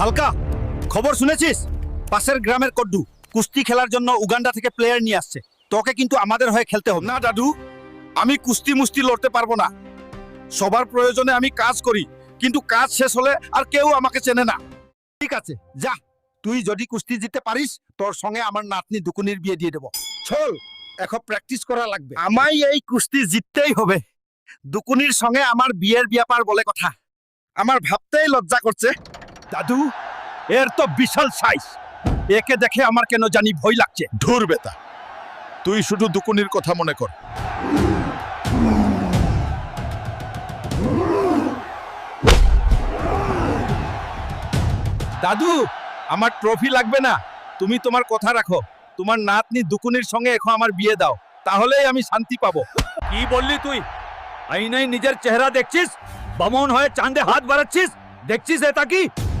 হালকা খবর শুনেছিস? পাশের গ্রামের কড্ডু কুস্তি খেলার জন্য উগান্ডা থেকে প্লেয়ার নিয়ে আসছে। তোকে কিন্তু আমাদের হয়ে খেলতে হবে। না দাদু আমি কুস্তি মুস্তি লড়তে পারব না। সবার প্রয়োজনে আমি কাজ করি কিন্তু কাজ শেষ হলে আর কেউ আমাকে চেনে না। ঠিক আছে যা। তুই যদি কুস্তি জিততে পারিস তোর সঙ্গে আমার নাতনি দুকুনির বিয়ে দিয়ে দেবো। চল এখন প্র্যাকটিস করা লাগবে। আমায় এই কুস্তি জিততেই হবে। দুকুনির সঙ্গে আমার বিয়ের ব্যাপার বলে কথা। আমার ভাবতেই লজ্জা করছে। দাদু এর তো বিশাল সাইজ একে দেখে আমার কেন জানি ভয় লাগছে। ধুর বেতা তুই শুধু দুকুনির কথা মনে কর। দাদু আমার ট্রফি লাগবে না। তুমি তোমার কথা রাখো। তোমার নাতনি দুকুনির সঙ্গে এখন আমার বিয়ে দাও। তাহলেই আমি শান্তি পাবো। কি বললি তুই? আইনাই নিজের চেহারা দেখছিস? বামন হয়ে চাঁদে হাত বাড়াচ্ছিস? দেখছিস এটা কি?